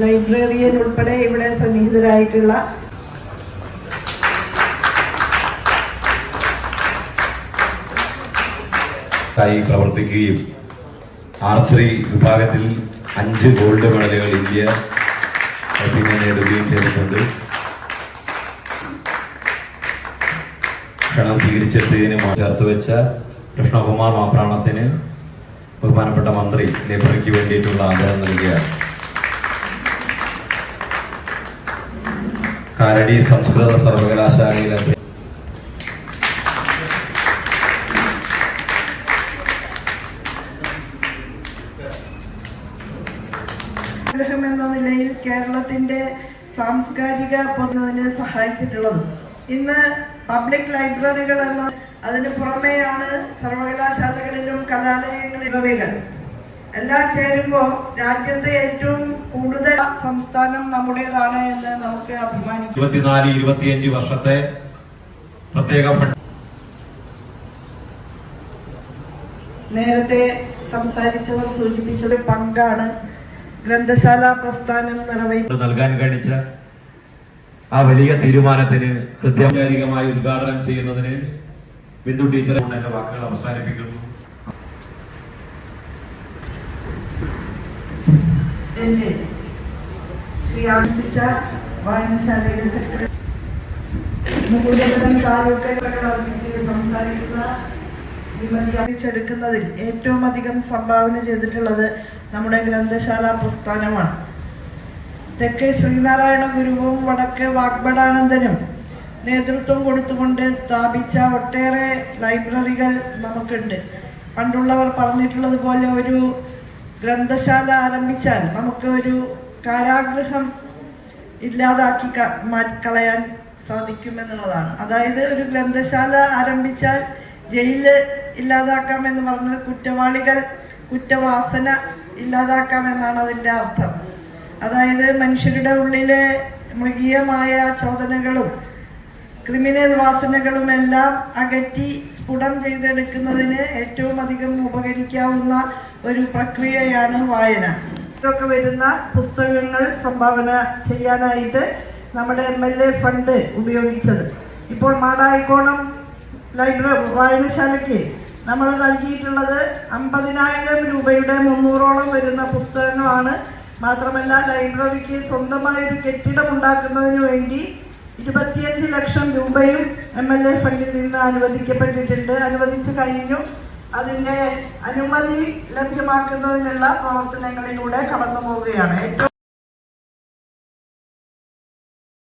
Librarian ഉൾപ്പെടെ ഇവിടെ സന്നിഹിതരായിട്ടുള്ള പ്രവർത്തിക്കുകയും ആർച്ചറി വിഭാഗത്തിൽ അഞ്ച് ഗോൾഡ് മെഡലുകൾ ഇന്ത്യ നേടുകയും ചെയ്തിട്ടുണ്ട്. ക്ഷണം സ്വീകരിച്ചെത്തിയതിന് ചേർത്ത് വെച്ച കൃഷ്ണകുമാർ മാപ്രാണത്തിന് ബഹുമാനപ്പെട്ട മന്ത്രി ലൈബ്രറിക്ക് വേണ്ടിയിട്ടുള്ള ആദരം നൽകുകയാണ്. കാരടി സംസ്കൃത സർവകലാശാലയിലെ ആഗ്രഹം എന്ന നിലയിൽ കേരളത്തിന്റെ സാംസ്കാരിക പൊതുവിനെ സഹായിച്ചിട്ടുള്ളത്. ഇന്ന് പബ്ലിക് ലൈബ്രറികൾ എന്ന അതിന് പുറമെയാണ് സർവകലാശാലകളിലും കലാലയങ്ങളിലും എല്ലാം ചേരുമ്പോൾ രാജ്യത്തെ ഏറ്റവും കൂടുതൽ സംസ്ഥാനം നമ്മുടേതാണ് എന്ന് നമുക്ക് അഭിമാനിക്കാം. ഇരുപത്തിനാല് ഇരുപത്തിയഞ്ച് വർഷത്തെ പ്രത്യേക നേരത്തെ സംസാരിച്ചവർ സൂചിപ്പിച്ചത് പങ്കാണ്. ഗ്രന്ഥശാല പ്രസ്ഥാനം നിറവേറ്റി നൽകാൻ കഴിച്ച ആ വലിയ തീരുമാനത്തിന് കൃത്യമായി ഉദ്ഘാടനം ചെയ്യുന്നതിന് ബിന്ദു ടീച്ചർ എന്റെ വാക്കുകൾ അവസാനിപ്പിക്കുന്നു. എന്റെ ശ്രീ ആശിച്ച വായനശാലയുടെ സെക്രട്ടറി. സംസാരിക്കുന്ന ശ്രീമതി ഏറ്റവും അധികം സംഭാവന ചെയ്തിട്ടുള്ളത് നമ്മുടെ ഗ്രന്ഥശാല പ്രസ്ഥാനമാണ്. തെക്കേ ശ്രീനാരായണ ഗുരുവും വടക്കേ വാഗ്ബടാനന്ദനും നേതൃത്വം കൊടുത്തുകൊണ്ട് സ്ഥാപിച്ച ഒട്ടേറെ ലൈബ്രറികൾ നമുക്കുണ്ട്. പണ്ടുള്ളവർ പറഞ്ഞിട്ടുള്ളത് പോലെ ഒരു ഗ്രന്ഥശാല ആരംഭിച്ചാൽ നമുക്ക് ഒരു കാരാഗ്രഹം ഇല്ലാതാക്കി കളയാൻ സാധിക്കുമെന്നുള്ളതാണ്. അതായത് ഒരു ഗ്രന്ഥശാല ആരംഭിച്ചാൽ ജയിൽ ഇല്ലാതാക്കാമെന്ന് പറഞ്ഞാൽ കുറ്റവാളികൾ കുറ്റവാസന ഇല്ലാതാക്കാമെന്നാണ് അതിന്റെ അർത്ഥം. അതായത് മനുഷ്യരുടെ ഉള്ളിലെ മൃഗീയമായ ചോദനകളും ക്രിമിനൽ വാസനകളും എല്ലാം അകറ്റി സ്ഫുടം ചെയ്തെടുക്കുന്നതിന് ഏറ്റവും അധികം ഉപകരിക്കാവുന്ന ഒരു പ്രക്രിയയാണ് വായന. ഇതൊക്കെ വരുന്ന പുസ്തകങ്ങൾ സംഭാവന ചെയ്യാനായിട്ട് നമ്മുടെ എം എൽ എ ഫണ്ട് ഉപയോഗിച്ചത്. ഇപ്പോൾ മാടായിക്കോണം ലൈബ്രറി വായനശാലയ്ക്ക് നമ്മൾ നൽകിയിട്ടുള്ളത് അമ്പതിനായിരം രൂപയുടെ മുന്നൂറോളം വരുന്ന പുസ്തകങ്ങളാണ്. മാത്രമല്ല ലൈബ്രറിക്ക് സ്വന്തമായൊരു കെട്ടിടം ഉണ്ടാക്കുന്നതിന് വേണ്ടി ഇരുപത്തിയഞ്ച് ലക്ഷം രൂപയും എം എൽ എ ഫണ്ടിൽ നിന്ന് അനുവദിക്കപ്പെട്ടിട്ടുണ്ട്. അനുവദിച്ചു കഴിഞ്ഞു. അതിന്റെ അനുമതി ലഭ്യമാക്കുന്നതിനുള്ള പ്രവർത്തനങ്ങളിലൂടെ കടന്നു പോവുകയാണ്